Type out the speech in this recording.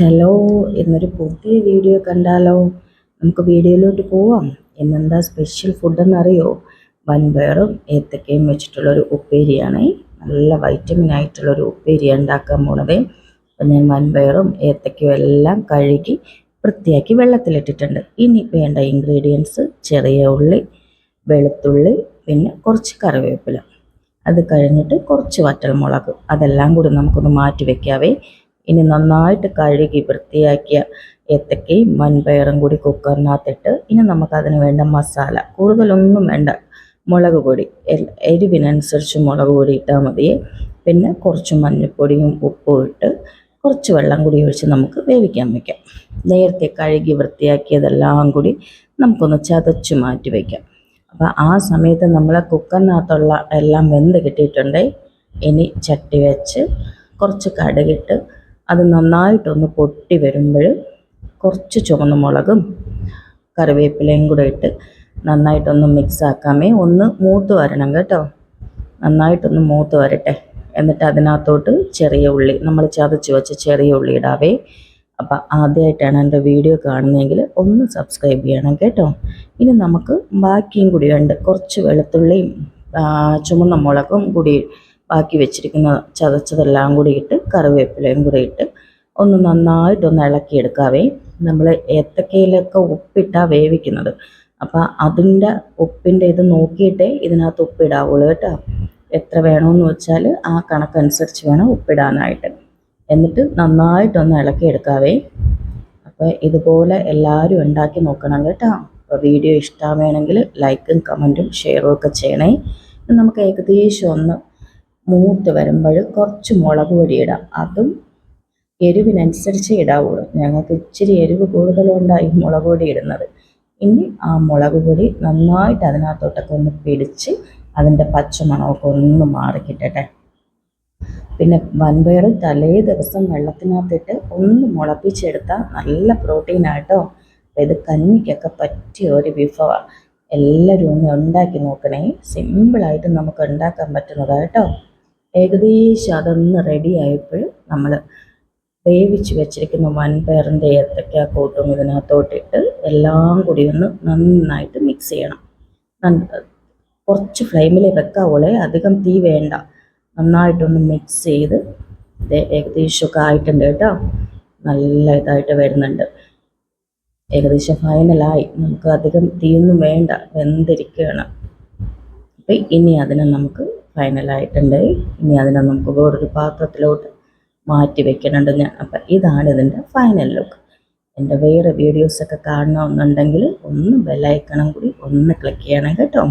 Hello ഇന്നൊരു പുതിയ video കണ്ടാലോ? നമുക്ക് വീഡിയോയിലോട്ട് പോവാം. ഇന്നെന്താ സ്പെഷ്യൽ ഫുഡ് അറിയോ വൻപയറും ഏത്തക്കയും വെച്ചിട്ടുള്ളൊരു ഉപ്പേരിയാണ്. നല്ല വൈറ്റമിൻ ആയിട്ടുള്ളൊരു ഉപ്പേരി ഉണ്ടാക്കാൻ പോണത്. അപ്പം ഞാൻ വൻപയറും ഏത്തക്കയും എല്ലാം കഴുകി വൃത്തിയാക്കി വെള്ളത്തിലിട്ടിട്ടുണ്ട്. ഇനി വേണ്ട ഇൻഗ്രീഡിയൻസ് ചെറിയ ഉള്ളി വെളുത്തുള്ളി പിന്നെ കുറച്ച് കറിവേപ്പില. അത് കഴിഞ്ഞിട്ട് കുറച്ച് വറ്റൽമുളക്. അതെല്ലാം കൂടി നമുക്കൊന്ന് മാറ്റി വെക്കാവേ. ഇനി നന്നായിട്ട് കഴുകി വൃത്തിയാക്കിയ ഏത്തക്കയും മൺപയറും കൂടി കുക്കറിനകത്തിട്ട് ഇനി നമുക്കതിന് വേണ്ട മസാല. കൂടുതലൊന്നും വേണ്ട. മുളക് പൊടി. എരിവിനനുസരിച്ച് മുളക് പൊടി ഇട്ടാൽ മതി. പിന്നെ കുറച്ച് മഞ്ഞൾപ്പൊടിയും ഉപ്പും ഇട്ട് കുറച്ച് വെള്ളം കൂടി ഒഴിച്ച് നമുക്ക് വേവിക്കാൻ വയ്ക്കാം നേരത്തെ കഴുകി വൃത്തിയാക്കിയതെല്ലാം കൂടി നമുക്കൊന്ന് ചതച്ച് മാറ്റി വയ്ക്കാം അപ്പോൾ ആ സമയത്ത് നമ്മൾ കുക്കറിനകത്തുള്ള എല്ലാം വെന്ത് കിട്ടിയിട്ടുണ്ടെങ്കിൽ ഇനി ചട്ടി വെച്ച് കുറച്ച് കടുകിട്ട് അത് നന്നായിട്ടൊന്ന് പൊട്ടി വരുമ്പോൾ കുറച്ച് ചുവന്ന മുളകും കറിവേപ്പിലയും കൂടെ ഇട്ട് നന്നായിട്ടൊന്ന് മിക്സ് ആക്കാമേ. ഒന്ന് മൂത്ത് വരണം കേട്ടോ. നന്നായിട്ടൊന്ന് മൂത്ത് വരട്ടെ. എന്നിട്ട് അതിനകത്തോട്ട് ചെറിയ ഉള്ളി നമ്മൾ ചതച്ച് വെച്ച ചെറിയ ഉള്ളി ഇടാവേ. അപ്പം ആദ്യമായിട്ടാണ് എന്റെ വീഡിയോ കാണുന്നതെങ്കിൽ ഒന്ന് സബ്സ്ക്രൈബ് ചെയ്യണം കേട്ടോ. ഇനി നമുക്ക് ബാക്കിയും കൂടി ഉണ്ട് കുറച്ച് വെളുത്തുള്ളിയും ചുമന്ന മുളകും കൂടി ബാക്കി വെച്ചിരിക്കുന്ന ചതച്ചതെല്ലാം കൂടി ഇട്ട് കറിവേപ്പിലയും കൂടി ഇട്ട് ഒന്ന് നന്നായിട്ടൊന്ന് ഇളക്കിയെടുക്കാവേ. നമ്മൾ ഏത്തക്കയിലൊക്കെ ഉപ്പിട്ടാണ് വേവിക്കുന്നത്. അപ്പോൾ അതിന്റെ ഉപ്പിന്റെ ഇത് നോക്കിയിട്ടേ ഇതിനകത്ത് ഉപ്പിടാവുള്ളൂ കേട്ടോ. എത്ര വേണമെന്ന് വെച്ചാൽ ആ കണക്കനുസരിച്ച് വേണം ഉപ്പിടാനായിട്ട്. എന്നിട്ട് നന്നായിട്ടൊന്ന് ഇളക്കിയെടുക്കാവേ. അപ്പോൾ ഇതുപോലെ എല്ലാവരും ഉണ്ടാക്കി നോക്കണം കേട്ടോ. അപ്പോൾ വീഡിയോ ഇഷ്ടമാണെങ്കിൽ ലൈക്കും കമന്റും ഷെയറും ഒക്കെ ചെയ്യണേ. നമുക്ക് ഏകദേശം ഒന്ന് മൂത്ത് വരുമ്പോൾ കുറച്ച് മുളക് പൊടി ഇടാം. അതും എരിവിനനുസരിച്ച് ഇടാവുള്ളൂ. ഞങ്ങൾക്ക് ഇച്ചിരി എരിവ് കൂടുതലുകൊണ്ടാണ് ഈ മുളക് പൊടി ഇടുന്നത്. ഇനി ആ മുളക് പൊടി നന്നായിട്ട് അതിനകത്തോട്ടൊക്കെ ഒന്ന് പിടിച്ച് അതിന്റെ പച്ചമണമൊക്കെ ഒന്ന് മാറിക്കിട്ടട്ടെ. പിന്നെ വൻപയർ തലേ ദിവസം വെള്ളത്തിനകത്തിട്ട് ഒന്ന് മുളപ്പിച്ചെടുത്താൽ നല്ല പ്രോട്ടീനായിട്ടോ അപ്പോൾ ഇത് കഞ്ഞിക്കൊക്കെ പറ്റിയ ഒരു വിഭവമാണ് എല്ലാവരും ഒന്ന് ഉണ്ടാക്കി നോക്കണേ. സിമ്പിളായിട്ട് നമുക്ക് ഉണ്ടാക്കാൻ പറ്റുന്നതാട്ടോ ഏകദേശം അതൊന്ന് റെഡി നമ്മൾ വേവിച്ച് വെച്ചിരിക്കുന്ന വൻപയറിന്റെ ഏത്തക്ക കൂട്ടും ഇതിനകത്തോട്ടിട്ട് എല്ലാം കൂടി ഒന്ന് നന്നായിട്ട് മിക്സ് ചെയ്യണം. കുറച്ച് ഫ്ലെയിമിൽ വെക്കാവോളെ അധികം തീ വേണ്ട. നന്നായിട്ടൊന്ന് മിക്സ് ചെയ്ത് ഇത് ഏകദേശമൊക്കെ ആയിട്ടുണ്ട് കേട്ടോ. നല്ല ഇതായിട്ട് വരുന്നുണ്ട്. ഏകദേശം ഫൈനലായി നമുക്ക് അധികം തീയൊന്നും വേണ്ട. വെന്തിരിക്കുകയാണ് അപ്പം ഇനി അതിനെ നമുക്ക് ഫൈനലായിട്ടുണ്ട് ഇനി അതിനെ നമുക്ക് വേറൊരു പാത്രത്തിലോട്ട് മാറ്റി വെക്കുന്നുണ്ട് ഞാൻ. അപ്പം ഇതാണ് ഇതിന്റെ ഫൈനൽ ലുക്ക് എന്റെ വേറെ വീഡിയോസൊക്കെ കാണണമെന്നുണ്ടെങ്കിൽ ഒന്ന് ബെല്ലൈക്കണം കൂടി ഒന്ന് ക്ലിക്ക് ചെയ്യണം കേട്ടോ.